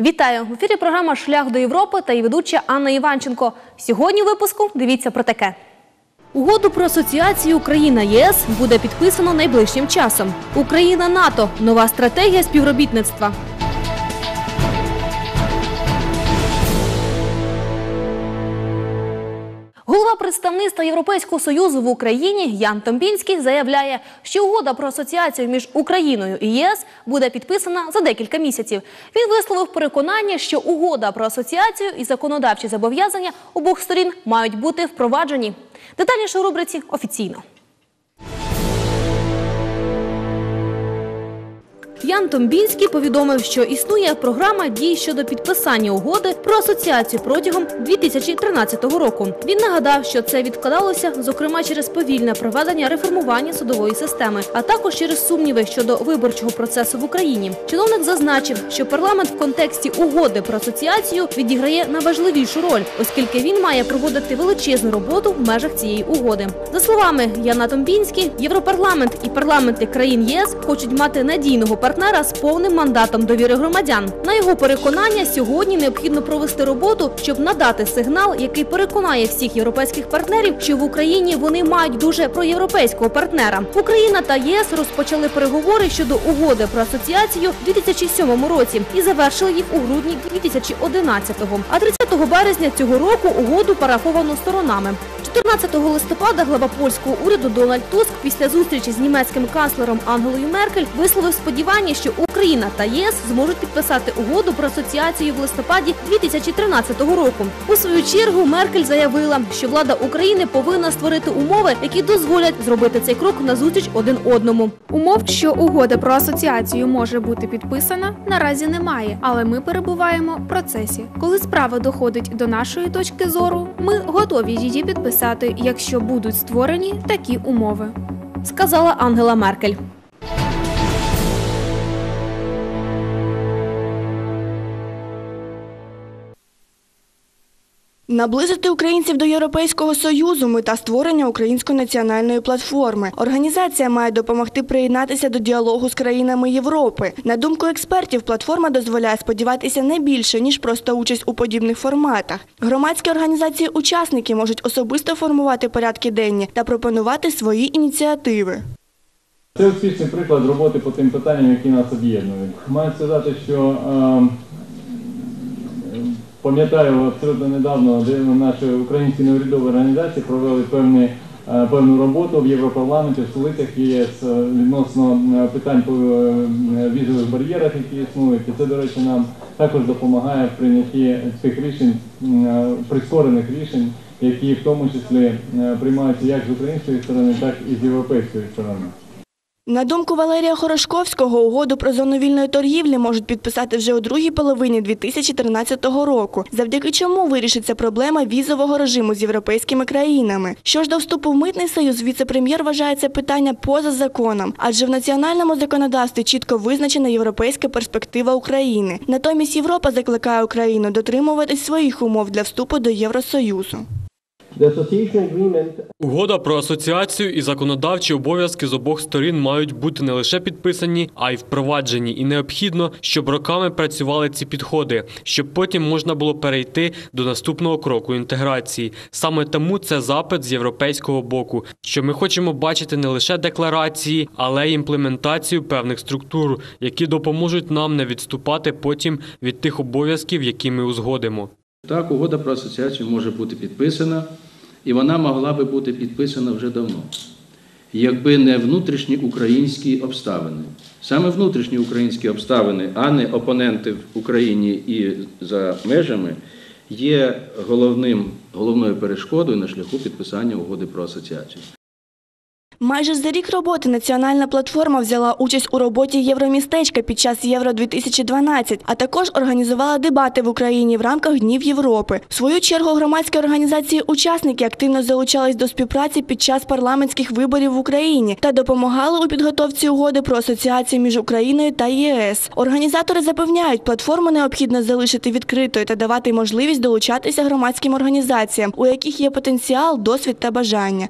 Вітаю! В ефірі програма Шлях до Європи та її ведуча Анна Іванченко. Сьогодні у випуску дивіться про таке. Угоду про асоціацію Україна ЄС буде підписано найближчим часом. Україна НАТО нова стратегія співробітництва. Голова представництва Європейського союзу в Україні Ян Томбінський заявляє, що угода про асоціацію між Україною і ЄС буде підписана за декілька місяців. Він висловив переконання, що угода про асоціацію і законодавчі зобов'язання обох сторін мають бути впроваджені. Детальніше у рубриці офіційно. Ян Томбінський повідомив, що існує програма дій щодо підписання угоди про асоціацію протягом 2013 року. Він нагадав, що це відкладалося, зокрема через повільне проведення реформування судової системи, а також через сумніви щодо виборчого процесу в Україні. Чиновник зазначив, що парламент в контексті угоди про асоціацію відіграє найважливішу роль, оскільки він має проводити величезну роботу в межах цієї угоди. За словами Яна Томбінський, Європарламент і парламенти країн ЄС хочуть мати надійного партнера з повним мандатом довіри громадян. На його переконання, сьогодні необхідно провести роботу, щоб надати сигнал, який переконає всіх європейських партнерів, що в Україні вони мають дуже проєвропейського партнера. Україна та ЄС розпочали переговори щодо угоди про асоціацію у 2007 році і завершили їх у грудні 2011-го. А 30 березня цього року угоду парафовано сторонами. 14 листопада глава польського уряду Дональд Туск після зустрічі з німецьким канцлером Ангелою Меркель висловив сподівання, що Україна та ЄС зможуть підписати угоду про асоціацію в листопаді 2013 року. У свою чергу Меркель заявила, що влада України повинна створити умови, які дозволять зробити цей крок назустріч один одному. Умов, що угода про асоціацію може бути підписана, наразі немає, але ми перебуваємо в процесі. Коли справа доходить до нашої точки зору, ми готові її підписати, якщо будуть створені такі умови. Сказала Ангела Меркель. Наблизити українців до Європейського союзу мета створення української національної платформи. Організація має допомогти приєднатися до діалогу з країнами Європи. На думку експертів, платформа дозволяє сподіватися не більше ніж просто участь у подібних форматах. Громадські організації-учасники можуть особисто формувати порядки денні та пропонувати свої ініціативи. Це успішний приклад роботи по тим питанням, які нас об'єднують. Маю сказати, що е, пам'ятаю абсолютно недавно, наші українські неурядові організації провели певні, е, певну роботу в Європарламенті, в столицях ЄС е, відносно е, питань по візових бар'єрах, які існують. І це, до речі, нам також допомагає в прийнятті цих рішень, прискорених рішень, які в тому числі приймаються як з української сторони, так і з європейської сторони. На думку Валерія Хорошковського, угоду про зону вільної торгівлі можуть підписати вже у другій половині 2013 року, завдяки чому вирішиться проблема візового режиму з європейськими країнами. Що ж до вступу в митний союз, віце-прем'єр вважає це питання поза законом, адже в національному законодавстві чітко визначена європейська перспектива України. Натомість Європа закликає Україну дотримуватись своїх умов для вступу до Євросоюзу. Угода про асоціацію і законодавчі обов'язки з обох сторін мають бути не лише підписані, а й впроваджені. І необхідно, щоб роками працювали ці підходи, щоб потім можна було перейти до наступного кроку інтеграції. Саме тому це запит з європейського боку, що ми хочемо бачити не лише декларації, але й імплементацію певних структур, які допоможуть нам не відступати потім від тих обов'язків, які ми узгодимо. Так, угода про асоціацію може бути підписана, і вона могла би бути підписана вже давно, якби не внутрішні українські обставини. Саме внутрішні українські обставини, а не опоненти в Україні і за межами, є головним, головною перешкодою на шляху підписання угоди про асоціацію. Майже за рік роботи національна платформа взяла участь у роботі Євромістечка під час Євро 2012, а також організувала дебати в Україні в рамках Днів Європи. В свою чергу громадські організації-учасники активно залучались до співпраці під час парламентських виборів в Україні та допомагали у підготовці угоди про асоціацію між Україною та ЄС. Організатори запевняють, платформу необхідно залишити відкритою та давати можливість долучатися громадським організаціям, у яких є потенціал, досвід та бажання.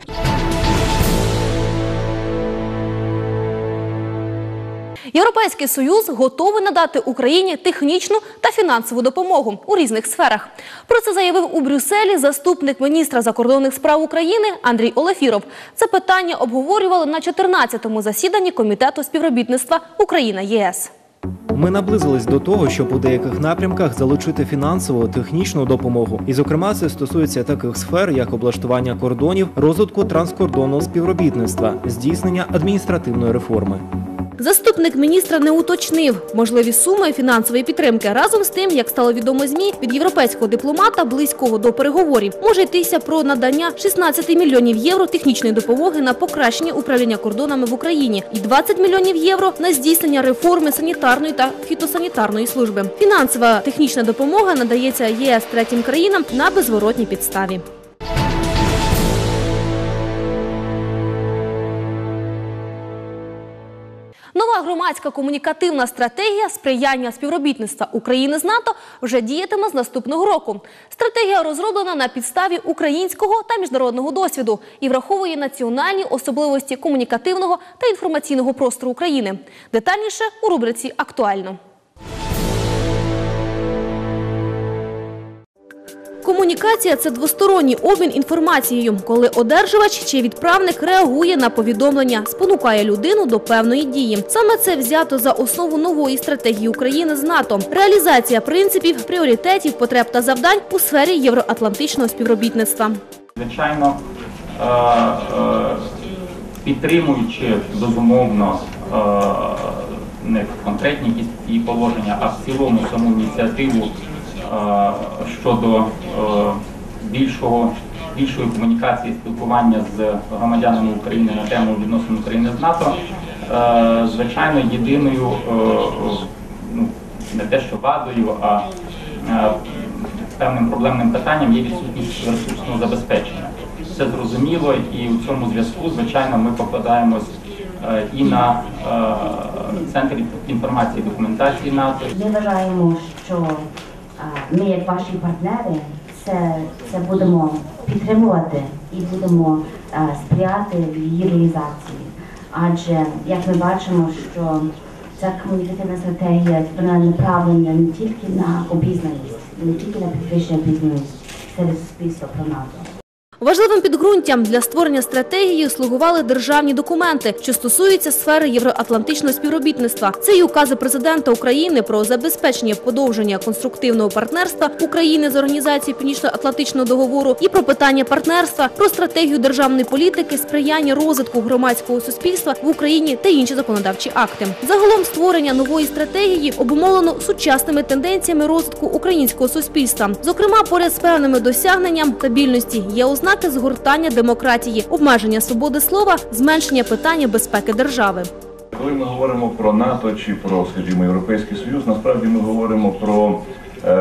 Європейський союз готовий надати Україні технічну та фінансову допомогу у різних сферах. Про це заявив у Брюсселі заступник міністра закордонних справ України Андрій Олефіров. Це питання обговорювали на 14-му засіданні комітету співробітництва Україна ЄС. Ми наблизились до того, щоб у деяких напрямках залучити фінансову технічну допомогу. І, зокрема, це стосується таких сфер, як облаштування кордонів, розвитку транскордонного співробітництва, здійснення адміністративної реформи. Заступник міністра не уточнив можливі суми фінансової підтримки. Разом з тим, як стало відомо змі, від європейського дипломата, близького до переговорів, може йтися про надання 16 мільйонів євро технічної допомоги на покращення управління кордонами в Україні і 20 мільйонів євро на здійснення реформи санітарної та фітосанітарної служби. Фінансова технічна допомога надається ЄС третім країнам на безворотній підставі. Нова громадська комунікативна стратегія сприяння співробітництва України з НАТО вже діятиме з наступного року. Стратегія розроблена на підставі українського та міжнародного досвіду і враховує національні особливості комунікативного та інформаційного простору України. Детальніше у рубриці Актуально. Комунікація це двосторонній обмін інформацією, коли одержувач чи відправник реагує на повідомлення, спонукає людину до певної дії. Саме це взято за основу нової стратегії України з НАТО. Реалізація принципів, пріоритетів, потреб та завдань у сфері євроатлантичного співробітництва. Звичайно, е, е, підтримуючи безумовно е, не конкретні якісь положення, а в цілому саму ініціативу щодо е, більшого, більшої комунікації, спілкування з громадянами України на тему відносин України з НАТО, е, звичайно, єдиною е, е, ну, не те, що вадою, а е, певним проблемним питанням є відсутність ресурсного забезпечення. Це зрозуміло, і у цьому зв'язку, звичайно, ми покладаємось е, і на е, центр інформації і документації НАТО, Ми вважаємо, що ми, як ваші партнери, це, це будемо підтримувати і будемо е, сприяти в її реалізації. Адже, як ми бачимо, що ця комунікативна стратегія вона направлена не тільки на обізнаність, не тільки на підвищення обізнаності серед суспільства про НАТО. Важливим підґрунтям для створення стратегії слугували державні документи, що стосуються сфери євроатлантичного співробітництва. Це і укази президента України про забезпечення подовження конструктивного партнерства України з організацією Північно-Атлантичного договору і про питання партнерства, про стратегію державної політики, сприяння розвитку громадського суспільства в Україні та інші законодавчі акти. Загалом створення нової стратегії обумовлено сучасними тенденціями розвитку українського суспільства. Зокрема, поряд з певними досягненням стабільності є ознаки згортання демократії, обмеження свободи слова, зменшення питання безпеки держави. Коли ми говоримо про НАТО чи про, скажімо, Європейський Союз, насправді ми говоримо про е,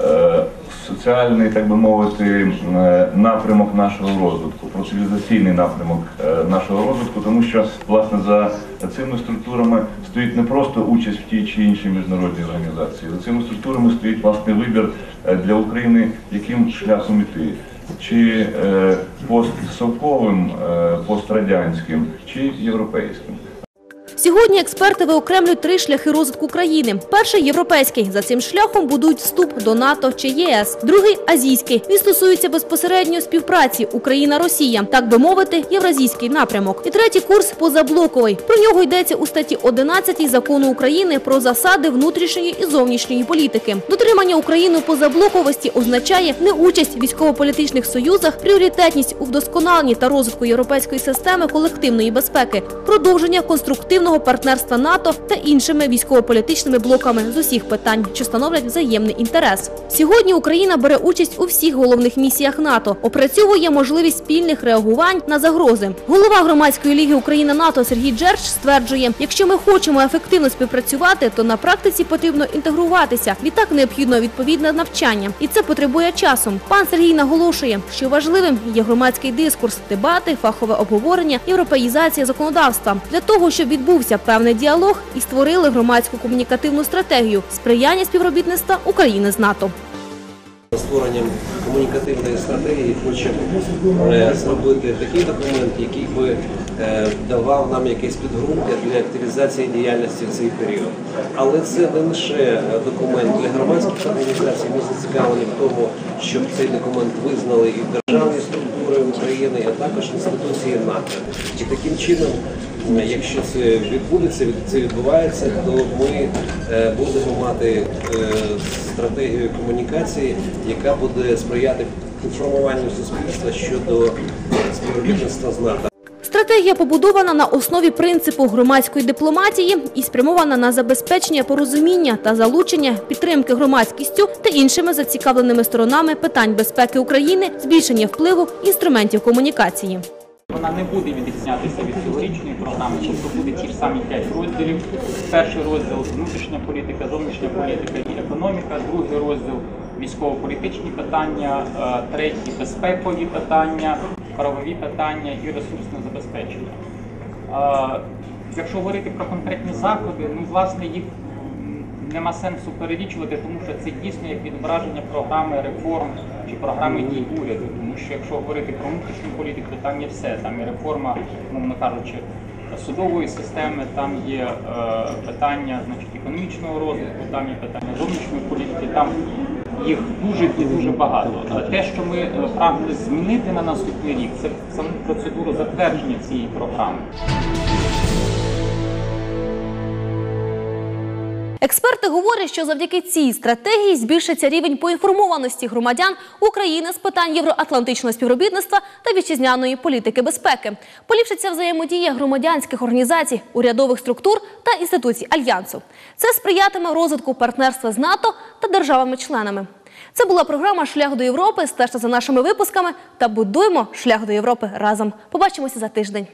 е, соціальний, так би мовити, е, напрямок нашого розвитку, про цивілізаційний напрямок е, нашого розвитку, тому що власне за цими структурами стоїть не просто участь в тій чи іншій міжнародній організації. За цими структурами стоїть власне вибір е, для України, яким шляхом іти. Чи е, постсовковим, е, пострадянським, чи європейським. Сьогодні експерти виокремлюють три шляхи розвитку країни. Перший європейський. За цим шляхом будують вступ до НАТО чи ЄС. Другий азійський. Він стосується безпосередньо співпраці Україна-Росія, так би мовити, євразійський напрямок. І третій курс позаблоковий. Про нього йдеться у статті 11 закону України про засади внутрішньої і зовнішньої політики. Дотримання України позаблоковості означає не участь в військово-політичних союзах, пріоритетність у вдосконаленні та розвитку європейської системи колективної безпеки, продовження конструктивного партнерства НАТО та іншими військово-політичними блоками з усіх питань, що становлять взаємний інтерес. Сьогодні Україна бере участь у всіх головних місіях НАТО, опрацьовує можливість спільних реагувань на загрози. Голова громадської ліги Україна НАТО Сергій Джерч стверджує, якщо ми хочемо ефективно співпрацювати, то на практиці потрібно інтегруватися. Відтак необхідно відповідне навчання, і це потребує часу. Пан Сергій наголошує, що важливим є громадський дискурс, дебати, фахове обговорення, європеїзація законодавства для того, щоб відбувся певний діалог і створили громадську комунікативну стратегію сприяння співробітництва України з НАТО. Створенням комунікативної стратегії хочемо е, зробити такий документ, який би давав нам якесь підґрунтя для активізації діяльності в цей період. Але це не лише е, документ для громадських організацій. Ми зацікавлені в тому, щоб цей документ визнали і державні структури України, а також інституції НАТО. І таким чином. е, Якщо це відбудеться, це відбувається, то ми е, будемо мати е, стратегію комунікації, яка буде сприяти інформуванню суспільства щодо співробітництва з НАТО. Стратегія побудована на основі принципу громадської дипломатії і спрямована на забезпечення порозуміння та залучення підтримки громадськістю та іншими зацікавленими сторонами питань безпеки України, збільшення впливу інструментів комунікації. Вона не буде відрізнятися від цьогорічної програми, тобто буде ті ж самі п'ять розділів. Перший розділ внутрішня політика, зовнішня політика і економіка, другий розділ військово-політичні питання, е, третій безпекові питання, правові питання і ресурсне забезпечення. Якщо говорити про конкретні заходи, ну власне їх нема сенсу перелічувати, тому що це дійсно як відображення програми реформ чи програми дій уряду. Тому що якщо говорити про внутрішню політику, там є все. Там є реформа, мовно кажучи, судової системи, там є е, питання значить, економічного розвитку, там є питання зовнішньої політики, там їх дуже і дуже багато. А те, що ми е, прагнули змінити на наступний рік, це саму процедуру затвердження цієї програми. Експерти говорять, що завдяки цій стратегії збільшиться рівень поінформованості громадян України з питань євроатлантичного співробітництва та вітчизняної політики безпеки. Поліпшиться взаємодія громадянських організацій, урядових структур та інституцій альянсу. Це сприятиме розвитку партнерства з НАТО та державами-членами. Це була програма Шлях до Європи. Стежте за нашими випусками та будуємо шлях до Європи разом. Побачимося за тиждень.